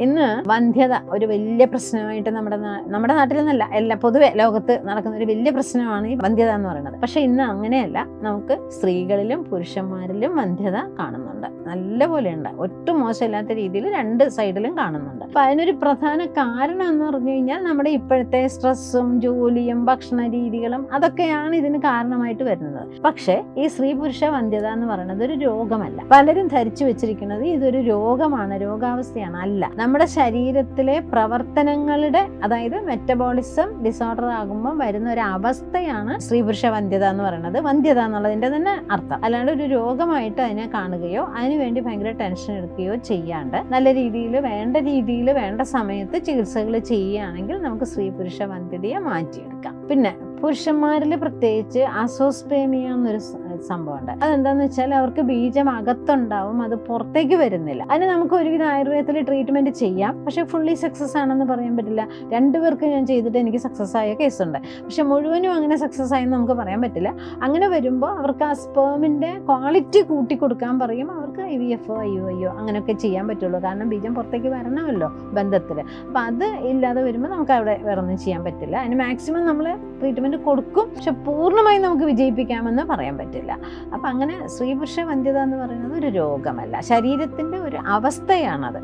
ഇന്ന് വന്ധ്യത ഒരു വലിയ പ്രശ്നമായിട്ട് നമ്മുടെ നമ്മുടെ നാട്ടിൽ നിന്നല്ല എല്ലാ പൊതുവെ ലോകത്ത് നടക്കുന്ന ഒരു വലിയ പ്രശ്നമാണ് ഈ വന്ധ്യത എന്ന് പറയുന്നത്. പക്ഷെ ഇന്ന് അങ്ങനെയല്ല. നമുക്ക് സ്ത്രീകളിലും പുരുഷന്മാരിലും വന്ധ്യത കാണുന്നുണ്ട്. നല്ല പോലെയുണ്ട് ഒട്ടും മോശമില്ലാത്ത രീതിയിൽ രണ്ട് സൈഡിലും കാണുന്നുണ്ട്. അപ്പൊ അതിനൊരു പ്രധാന കാരണം എന്ന് പറഞ്ഞു കഴിഞ്ഞാൽ നമ്മുടെ ഇപ്പോഴത്തെ സ്ട്രെസ്സും ജോലിയും ഭക്ഷണ രീതികളും അതൊക്കെയാണ് ഇതിന് കാരണമായിട്ട് വരുന്നത്. പക്ഷേ ഈ സ്ത്രീ പുരുഷ വന്ധ്യത എന്ന് പറയുന്നത് ഒരു രോഗമല്ല. പലരും ധരിച്ചു വെച്ചിരിക്കുന്നത് ഇതൊരു രോഗമാണ് രോഗാവസ്ഥയാണ് അല്ല. നമ്മുടെ ശരീരത്തിലെ പ്രവർത്തനങ്ങളുടെ അതായത് മെറ്റബോളിസം ഡിസോർഡർ ആകുമ്പോൾ വരുന്ന ഒരു അവസ്ഥയാണ് സ്ത്രീ പുരുഷ വന്ധ്യത എന്ന് പറയുന്നത്. വന്ധ്യത എന്നുള്ളതിന്റെ തന്നെ അർത്ഥം. അല്ലാണ്ട് ഒരു രോഗമായിട്ട് അതിനെ കാണുകയോ അതിനുവേണ്ടി ഭയങ്കര ടെൻഷൻ എടുക്കുകയോ ചെയ്യാണ്ട് നല്ല രീതിയിൽ വേണ്ട രീതിയിൽ വേണ്ട സമയത്ത് ചികിത്സകൾ ചെയ്യുകയാണെങ്കിൽ നമുക്ക് സ്ത്രീ പുരുഷ വന്ധ്യതയെ മാറ്റിയെടുക്കാം. പിന്നെ പുരുഷന്മാരിൽ പ്രത്യേകിച്ച് അസോസ്പേമിയ എന്നൊരു സംഭവമുണ്ട്. അതെന്താന്ന് വെച്ചാൽ അവർക്ക് ബീജം അകത്തുണ്ടാവും അത് പുറത്തേക്ക് വരുന്നില്ല. അതിന് നമുക്ക് ഒരുവിധ ആയുർവേദത്തിൽ ട്രീറ്റ്മെന്റ് ചെയ്യാം. പക്ഷെ ഫുള്ളി സക്സസ് ആണെന്ന് പറയാൻ പറ്റില്ല. രണ്ടുപേർക്ക് ഞാൻ ചെയ്തിട്ട് എനിക്ക് സക്സസ് ആയ കേസുണ്ട് പക്ഷെ മുഴുവനും അങ്ങനെ സക്സസ് ആയെന്ന് നമുക്ക് പറയാൻ പറ്റില്ല. അങ്ങനെ വരുമ്പോൾ അവർക്ക് ആ സ്പേമിന്റെ ക്വാളിറ്റി കൂട്ടി കൊടുക്കാൻ പറയും. അവർക്ക് I V F I U ഐയോ അങ്ങനെയൊക്കെ ചെയ്യാൻ പറ്റുള്ളൂ. കാരണം ബീജം പുറത്തേക്ക് വരണമല്ലോ ബന്ധത്തിൽ അപ്പം അത് ഇല്ലാതെ വരുമ്പോൾ നമുക്ക് അവിടെ വേറെ ഒന്നും ചെയ്യാൻ പറ്റില്ല. അതിന് മാക്സിമം നമ്മൾ ട്രീറ്റ്മെന്റ് കൊടുക്കും. പക്ഷെ പൂർണമായും നമുക്ക് വിജയിപ്പിക്കാമെന്ന് പറയാൻ പറ്റില്ല. അപ്പം അങ്ങനെ സ്ത്രീപുരുഷ വന്ധ്യത എന്ന് പറയുന്നത് ഒരു രോഗമല്ല. ശരീരത്തിന്റെ ഒരു അവസ്ഥയാണത്.